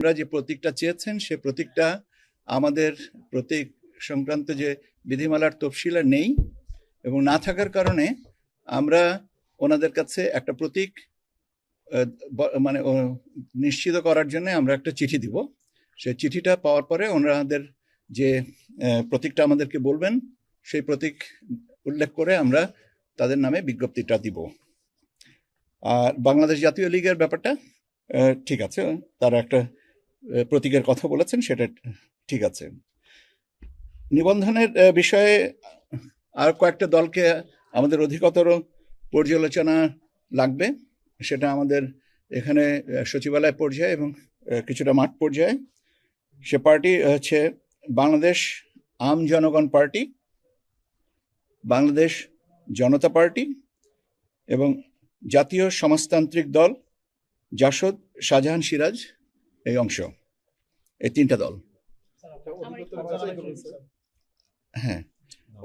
আপনারা যে প্রতীকটা চেয়েছেন, সে প্রতীকটা আমাদের প্রতীক সংক্রান্ত যে বিধিমালার তফসিলা নেই এবং না থাকার কারণে আমরা ওনাদের কাছে একটা প্রতীক মানে নিশ্চিত করার জন্য আমরা একটা চিঠি দিব। সেই চিঠিটা পাওয়ার পরে ওনাদের যে প্রতীকটা আমাদেরকে বলবেন, সেই প্রতীক উল্লেখ করে আমরা তাদের নামে বিজ্ঞপ্তিটা দিব। আর বাংলাদেশ জাতীয় লীগের ব্যাপারটা ঠিক আছে, তারা একটা প্রতীকের কথা বলেছেন, সেটা ঠিক আছে। নিবন্ধনের বিষয়ে আর কয়েকটা দলকে আমাদের অধিকতর পর্যালোচনা লাগবে, সেটা আমাদের এখানে সচিবালয় পর্যায়ে এবং কিছুটা মাঠ পর্যায়ে। সে পার্টি হচ্ছে বাংলাদেশ আম জনগণ পার্টি, বাংলাদেশ জনতা পার্টি এবং জাতীয় সমাজতান্ত্রিক দল জাসদ শাহজাহান সিরাজ। এই অংশ, এই তিনটা দল। হ্যাঁ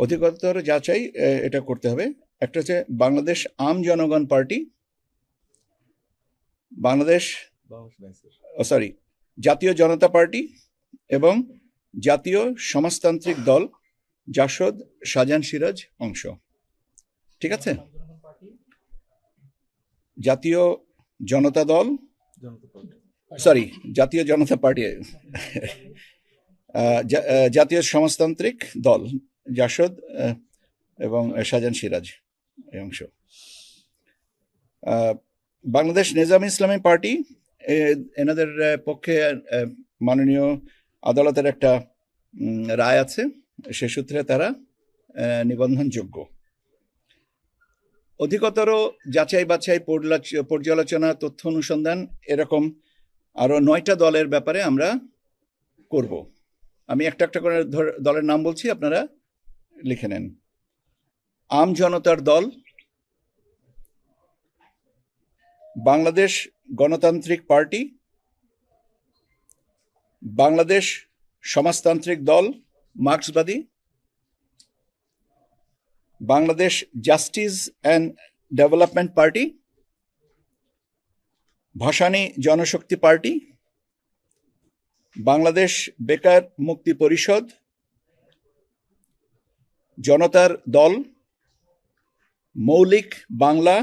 অধিকতর যাচাই এটা করতে হবে। একটা হচ্ছে বাংলাদেশ আম জনগণ পার্টি, বাংলাদেশ সরি, জাতীয় জনতা পার্টি এবং জাতীয় সমাজতান্ত্রিক দল, জাসদ শাহজাহান সিরাজ অংশ। ঠিক আছে? জাতীয় জনতা দল সরি জাতীয় জনতা পার্টি জাতীয় সমাজতান্ত্রিক দল জাসদ এবং শাহজাহান সিরাজ এই অংশ। বাংলাদেশ নিজাম ইসলামী পার্টি এনাদের পক্ষে মাননীয় আদালতের একটা রায় আছে। সে সূত্রে তারা নিবন্ধনযোগ্য। অধিকতর যাচাই বাছাই পর্যালোচ- পর্যালোচনা, তথ্য অনুসন্ধান এরকম আরও নয়টা দলের ব্যাপারে আমরা করব। আমি একটা একটা করে দলের নাম বলছি, আপনারা লিখে নেন। আম জনতার দল, বাংলাদেশ গণতান্ত্রিক পার্টি, বাংলাদেশ সমাজতান্ত্রিক দল, মার্ক্সবাদী, Bangladesh justice and development party Bhasani Janashakti party Bangladesh বেকার মুক্তি পরিষদ জনতার দল মৌলিক বাংলা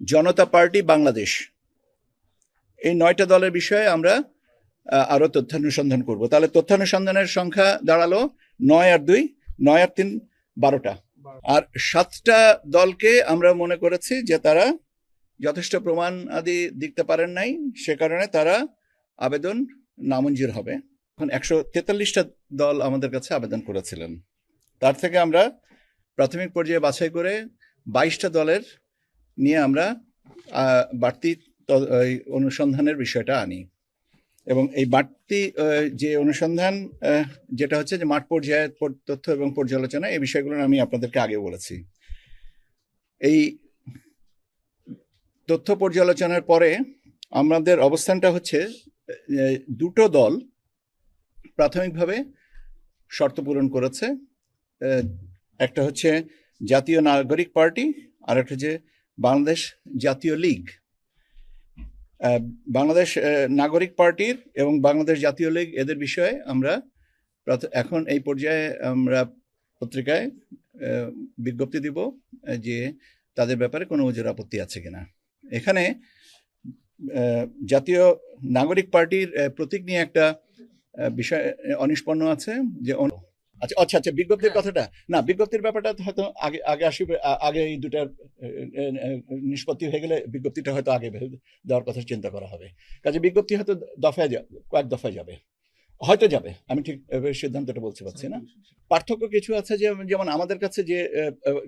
জনতা পার্টি বাংলাদেশ। এই নয়টা দলের বিষয়ে আমরা আহ, আরও তথ্যানুসন্ধান করব। তাহলে তথ্যানুসন্ধানের সংখ্যা দাঁড়াল নয় আর দুই নয় আর তিন বারোটা। আর সাতটা দলকে আমরা মনে করেছি যে তারা যথেষ্ট প্রমাণ আদি দিতে পারেন নাই, সে কারণে তারা আবেদন নামঞ্জুর হবে। এখন একশো তেতাল্লিশটা দল আমাদের কাছে আবেদন করেছিলেন। তার থেকে আমরা প্রাথমিক পর্যায়ে বাছাই করে বাইশটা দলের নিয়ে আমরা বাড়তি অনুসন্ধানের বিষয়টা আনি। এবং এই বাড়তি যে অনুসন্ধান যেটা হচ্ছে যে মাঠ পর্যায়ের তথ্য এবং পর্যালোচনা, এই বিষয়গুলো আমি আপনাদেরকে আগে বলেছি। এই তথ্য পর্যালোচনার পরে আমাদের অবস্থানটা হচ্ছে দুটো দল প্রাথমিকভাবে শর্ত পূরণ করেছে। একটা হচ্ছে জাতীয় নাগরিক পার্টি আর একটা হচ্ছে বাংলাদেশ জাতীয় লীগ। বাংলাদেশ নাগরিক পার্টির এবং বাংলাদেশ জাতীয় লীগ, এদের বিষয়ে আমরা এখন এই পর্যায়ে আমরা পত্রিকায় বিজ্ঞপ্তি দিব যে তাদের ব্যাপারে কোনো ওজোর আপত্তি আছে কিনা। এখানে জাতীয় নাগরিক পার্টির প্রতীক নিয়ে একটা বিষয় অনিষ্পন্ন আছে যে আচ্ছা আচ্ছা আচ্ছা বিজ্ঞপ্তির কথাটা না বিজ্ঞপ্তির ব্যাপারটা হয়তো আগে আগে আসবে আগে এই দুটার নিষ্পত্তি হয়ে গেলে বিজ্ঞপ্তিটা হয়তো আগে দেওয়ার কথা চিন্তা করা হবে। কাজে বিজ্ঞপ্তি হয়তো দফায় কয়েক দফায় যাবে। হয়তো যাবে। আমি ঠিক সিদ্ধান্তটা বলতে পারছি না। পার্থক্য কিছু আছে যে, যেমন আমাদের কাছে যে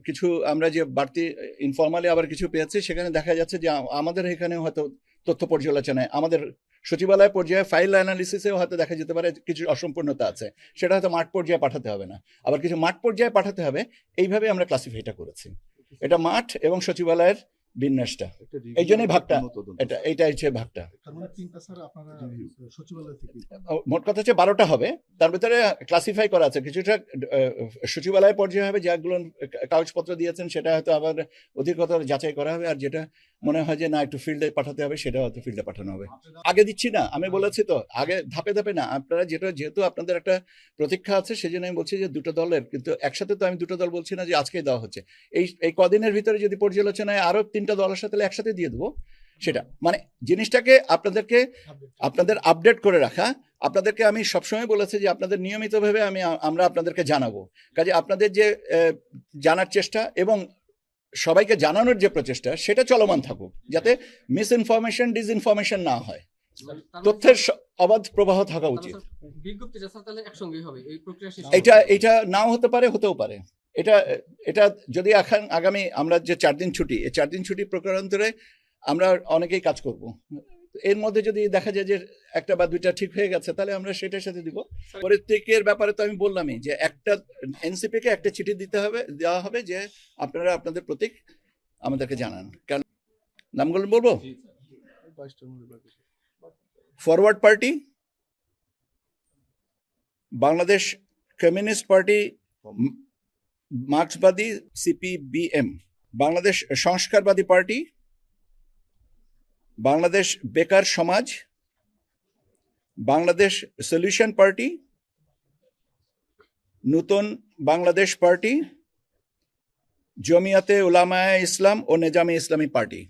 কিছু আমরা যে বাড়তি ইনফর্মালি আবার কিছু পেয়েছি, সেখানে দেখা যাচ্ছে যে, আমাদের এখানে হয়তো তথ্য পর্যালোচনায় আমাদের সচিবালয় পর্যায়ে ফাইল অ্যানালিসিসেও হয়তো দেখা যেতে পারে কিছু অসম্পূর্ণতা আছে। সেটা হয়তো মাঠ পর্যায়ে পাঠাতে হবে না। আবার কিছু মাঠ পর্যায়ে পাঠাতে হবে, এইভাবে আমরা ক্লাসিফাইটা করেছি। এটা মাঠ এবং সচিবালয়ের বিন্যাসটা। এই জন্যই ভাগটা। এটা এইটা হচ্ছে ভাগটা। মোট কথা হচ্ছে বারোটা হবে। তার ভিতরে ক্লাসিফাই করা আছে। কিছুটা আহ, সচিবালয় পর্যায়ে হবে যেগুলো কাগজপত্র দিয়েছেন সেটা হয়তো আবার অধিকতর যাচাই করা হবে। আর যেটা মনে হয় যে না, একটু ফিল্ডে পাঠাতে হবে, সেটা হয়তো ফিল্ডে পাঠানো হবে। আগে দিচ্ছি না, আমি বলেছি তো, আগে ধাপে ধাপে না, আপনারা যেটা, যেহেতু আপনাদের একটা প্রতীক্ষা আছে সেই জন্য আমি বলছি যে দুটো দলের, কিন্তু একসাথে তো আমি দুটো দল বলছি না যে আজকেই দেওয়া হচ্ছে। এই এই কদিনের ভিতরে যদি পর্যালোচনায় আরও তিনটা দলের সাথে একসাথে দিয়ে দেবো। সেটা মানে জিনিসটাকে আপনাদেরকে, আপনাদের আপডেট করে রাখা, আপনাদেরকে আমি সবসময় বলেছি যে আপনাদের নিয়মিতভাবে আমি, আমরা আপনাদেরকে জানাব। কাজে আপনাদের যে জানার চেষ্টা এবং সবাইকে জানানোর যে প্রচেষ্টা সেটা চলমান থাকুক যাতে মিস ইনফরমেশন ডিসইনফরমেশন না হয়। তথ্যের অবাধ প্রবাহ থাকা উচিত। এটা এটা নাও হতে পারে হতেও পারে। এটা এটা যদি এখন আগামী আমরা যে চার দিন ছুটি এই চার দিন ছুটি প্রকারান্তরে আমরা অনেকেই কাজ করব। এর মধ্যে যদি দেখা যায় যে একটা বা দুইটা ঠিক হয়ে গেছে তাহলে আমরা সেটার সাথে দিব। প্রত্যেকের ব্যাপারে তো আমি বললামই যে একটা এনসিপি কে একটা চিঠি দিতে হবে দেওয়া হবে যে আপনারা আপনাদের প্রতীক আমাদেরকে জানান। কারণ নামগুলো বলব? Forward Party Bangladesh Communist Party মার্ক্সবাদী সিপিবিএম Bangladesh সংস্কারবাদী party Bangladesh বেকার সমাজ, বাংলাদেশ সলিউশন পার্টি নূতন বাংলাদেশ পার্টি জমিয়াতে উলামায়া ইসলাম ও নেজামে ইসলামী পার্টি